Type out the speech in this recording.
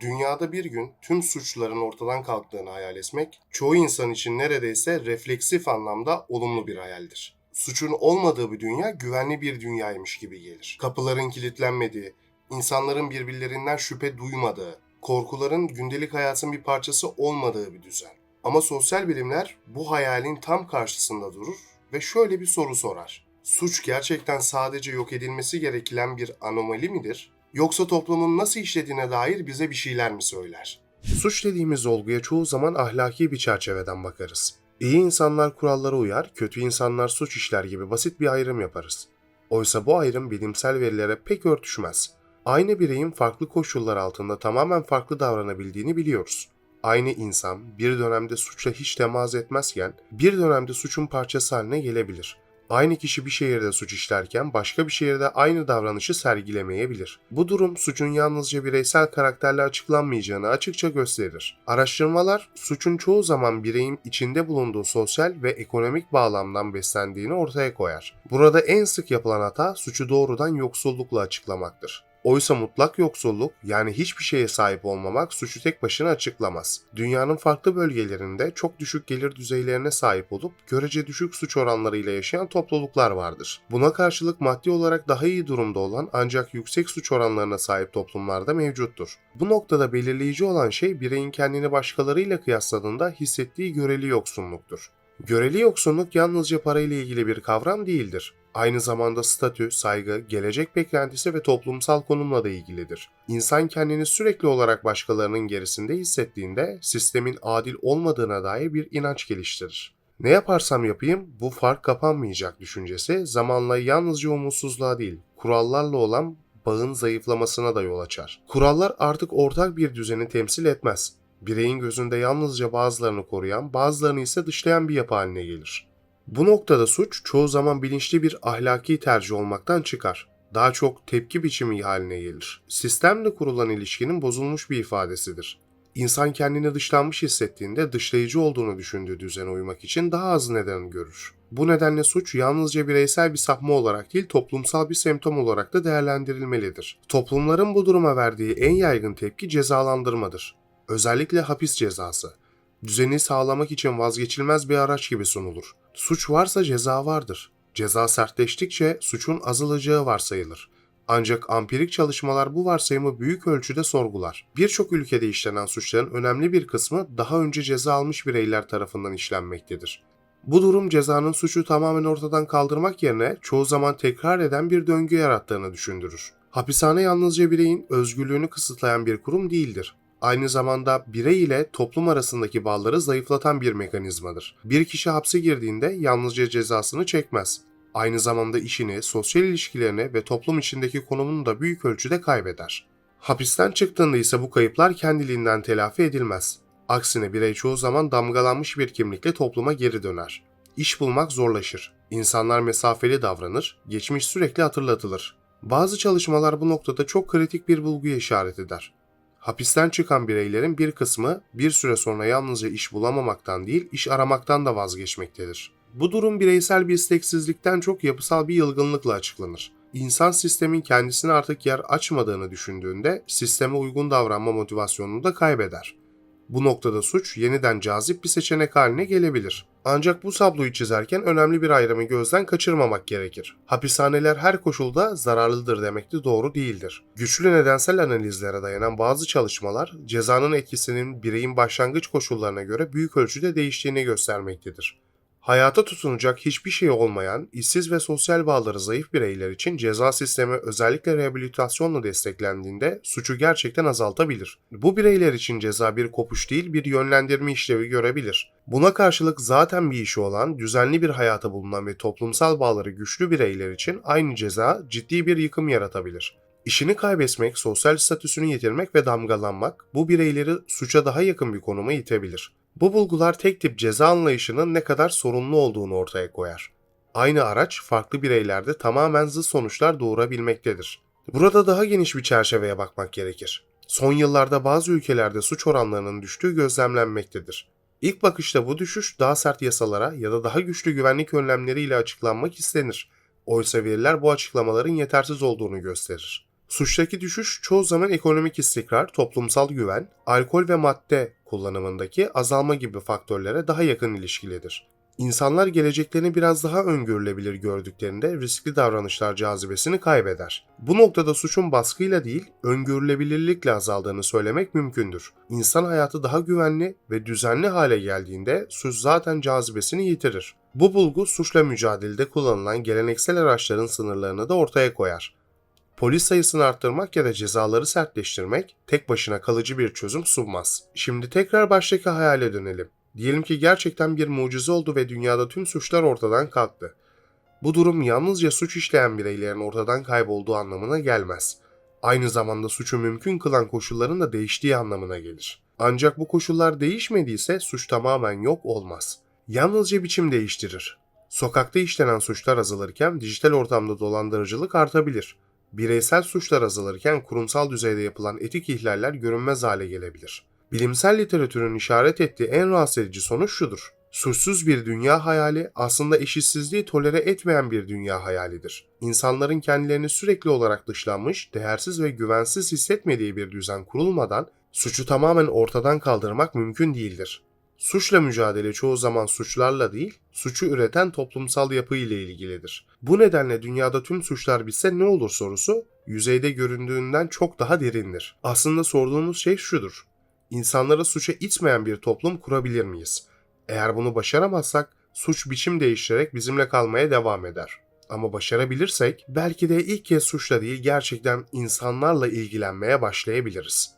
Dünyada bir gün tüm suçların ortadan kalktığını hayal etmek, çoğu insan için neredeyse refleksif anlamda olumlu bir hayaldir. Suçun olmadığı bir dünya güvenli bir dünyaymış gibi gelir. Kapıların kilitlenmediği, insanların birbirlerinden şüphe duymadığı, korkuların gündelik hayatın bir parçası olmadığı bir düzen. Ama sosyal bilimler bu hayalin tam karşısında durur ve şöyle bir soru sorar. Suç gerçekten sadece yok edilmesi gereken bir anomali midir? Yoksa toplumun nasıl işlediğine dair bize bir şeyler mi söyler? Suç dediğimiz olguya çoğu zaman ahlaki bir çerçeveden bakarız. İyi insanlar kurallara uyar, kötü insanlar suç işler gibi basit bir ayrım yaparız. Oysa bu ayrım bilimsel verilere pek örtüşmez. Aynı bireyin farklı koşullar altında tamamen farklı davranabildiğini biliyoruz. Aynı insan bir dönemde suçla hiç temas etmezken bir dönemde suçun parçası haline gelebilir. Aynı kişi bir şehirde suç işlerken başka bir şehirde aynı davranışı sergilemeyebilir. Bu durum suçun yalnızca bireysel karakterle açıklanmayacağını açıkça gösterir. Araştırmalar suçun çoğu zaman bireyin içinde bulunduğu sosyal ve ekonomik bağlamdan beslendiğini ortaya koyar. Burada en sık yapılan hata suçu doğrudan yoksullukla açıklamaktır. Oysa mutlak yoksulluk yani hiçbir şeye sahip olmamak suçu tek başına açıklamaz. Dünyanın farklı bölgelerinde çok düşük gelir düzeylerine sahip olup görece düşük suç oranlarıyla yaşayan topluluklar vardır. Buna karşılık maddi olarak daha iyi durumda olan ancak yüksek suç oranlarına sahip toplumlarda mevcuttur. Bu noktada belirleyici olan şey bireyin kendini başkalarıyla kıyasladığında hissettiği göreli yoksunluktur. Göreli yoksunluk yalnızca parayla ilgili bir kavram değildir. Aynı zamanda statü, saygı, gelecek beklentisi ve toplumsal konumla da ilgilidir. İnsan kendini sürekli olarak başkalarının gerisinde hissettiğinde sistemin adil olmadığına dair bir inanç geliştirir. Ne yaparsam yapayım bu fark kapanmayacak düşüncesi zamanla yalnızca umutsuzluğa değil, kurallarla olan bağın zayıflamasına da yol açar. Kurallar artık ortak bir düzeni temsil etmez. Bireyin gözünde yalnızca bazılarını koruyan, bazılarını ise dışlayan bir yapı haline gelir. Bu noktada suç çoğu zaman bilinçli bir ahlaki tercih olmaktan çıkar. Daha çok tepki biçimi haline gelir. Sistemle kurulan ilişkinin bozulmuş bir ifadesidir. İnsan kendini dışlanmış hissettiğinde dışlayıcı olduğunu düşündüğü düzene uymak için daha az neden görür. Bu nedenle suç yalnızca bireysel bir sapma olarak değil toplumsal bir semptom olarak da değerlendirilmelidir. Toplumların bu duruma verdiği en yaygın tepki cezalandırmadır. Özellikle hapis cezası. Düzeni sağlamak için vazgeçilmez bir araç gibi sunulur. Suç varsa ceza vardır. Ceza sertleştikçe suçun azalacağı varsayılır. Ancak ampirik çalışmalar bu varsayımı büyük ölçüde sorgular. Birçok ülkede işlenen suçların önemli bir kısmı daha önce ceza almış bireyler tarafından işlenmektedir. Bu durum cezanın suçu tamamen ortadan kaldırmak yerine çoğu zaman tekrar eden bir döngü yarattığını düşündürür. Hapishane yalnızca bireyin özgürlüğünü kısıtlayan bir kurum değildir aynı zamanda birey ile toplum arasındaki bağları zayıflatan bir mekanizmadır. Bir kişi hapse girdiğinde yalnızca cezasını çekmez. Aynı zamanda işini, sosyal ilişkilerini ve toplum içindeki konumunu da büyük ölçüde kaybeder. Hapisten çıktığında ise bu kayıplar kendiliğinden telafi edilmez. Aksine birey çoğu zaman damgalanmış bir kimlikle topluma geri döner. İş bulmak zorlaşır. İnsanlar mesafeli davranır, geçmiş sürekli hatırlatılır. Bazı çalışmalar bu noktada çok kritik bir bulguya işaret eder. Hapisten çıkan bireylerin bir kısmı bir süre sonra yalnızca iş bulamamaktan değil, iş aramaktan da vazgeçmektedir. Bu durum bireysel bir isteksizlikten çok yapısal bir yılgınlıkla açıklanır. İnsan sistemin kendisine artık yer açmadığını düşündüğünde sisteme uygun davranma motivasyonunu da kaybeder. Bu noktada suç yeniden cazip bir seçenek haline gelebilir. Ancak bu tabloyu çizerken önemli bir ayrımı gözden kaçırmamak gerekir. Hapishaneler her koşulda zararlıdır demek de doğru değildir. Güçlü nedensel analizlere dayanan bazı çalışmalar cezanın etkisinin bireyin başlangıç koşullarına göre büyük ölçüde değiştiğini göstermektedir. Hayata tutunacak hiçbir şey olmayan, işsiz ve sosyal bağları zayıf bireyler için ceza sistemi özellikle rehabilitasyonla desteklendiğinde suçu gerçekten azaltabilir. Bu bireyler için ceza bir kopuş değil bir yönlendirme işlevi görebilir. Buna karşılık zaten bir işi olan, düzenli bir hayata bulunan ve toplumsal bağları güçlü bireyler için aynı ceza ciddi bir yıkım yaratabilir. İşini kaybetmek, sosyal statüsünü yitirmek ve damgalanmak bu bireyleri suça daha yakın bir konuma itebilir. Bu bulgular tek tip ceza anlayışının ne kadar sorunlu olduğunu ortaya koyar. Aynı araç farklı bireylerde tamamen zıt sonuçlar doğurabilmektedir. Burada daha geniş bir çerçeveye bakmak gerekir. Son yıllarda bazı ülkelerde suç oranlarının düştüğü gözlemlenmektedir. İlk bakışta bu düşüş daha sert yasalara ya da daha güçlü güvenlik önlemleriyle açıklanmak istenir. Oysa veriler bu açıklamaların yetersiz olduğunu gösterir. Suçtaki düşüş çoğu zaman ekonomik istikrar, toplumsal güven, alkol ve madde kullanımındaki azalma gibi faktörlere daha yakın ilişkilidir. İnsanlar geleceklerini biraz daha öngörülebilir gördüklerinde riskli davranışlar cazibesini kaybeder. Bu noktada suçun baskıyla değil, öngörülebilirlikle azaldığını söylemek mümkündür. İnsan hayatı daha güvenli ve düzenli hale geldiğinde suç zaten cazibesini yitirir. Bu bulgu suçla mücadelede kullanılan geleneksel araçların sınırlarını da ortaya koyar. Polis sayısını arttırmak ya da cezaları sertleştirmek tek başına kalıcı bir çözüm sunmaz. Şimdi tekrar baştaki hayale dönelim. Diyelim ki gerçekten bir mucize oldu ve dünyada tüm suçlar ortadan kalktı. Bu durum yalnızca suç işleyen bireylerin ortadan kaybolduğu anlamına gelmez. Aynı zamanda suçu mümkün kılan koşulların da değiştiği anlamına gelir. Ancak bu koşullar değişmediyse suç tamamen yok olmaz. Yalnızca biçim değiştirir. Sokakta işlenen suçlar azalırken dijital ortamda dolandırıcılık artabilir. Bireysel suçlar azalırken kurumsal düzeyde yapılan etik ihlaller görünmez hale gelebilir. Bilimsel literatürün işaret ettiği en rahatsız edici sonuç şudur. Suçsuz bir dünya hayali aslında eşitsizliği tolere etmeyen bir dünya hayalidir. İnsanların kendilerini sürekli olarak dışlanmış, değersiz ve güvensiz hissetmediği bir düzen kurulmadan suçu tamamen ortadan kaldırmak mümkün değildir. Suçla mücadele çoğu zaman suçlarla değil, suçu üreten toplumsal yapı ile ilgilidir. Bu nedenle dünyada tüm suçlar bitse ne olur sorusu, yüzeyde göründüğünden çok daha derindir. Aslında sorduğumuz şey şudur. İnsanları suça itmeyen bir toplum kurabilir miyiz? Eğer bunu başaramazsak, suç biçim değiştirerek bizimle kalmaya devam eder. Ama başarabilirsek, belki de ilk kez suçla değil gerçekten insanlarla ilgilenmeye başlayabiliriz.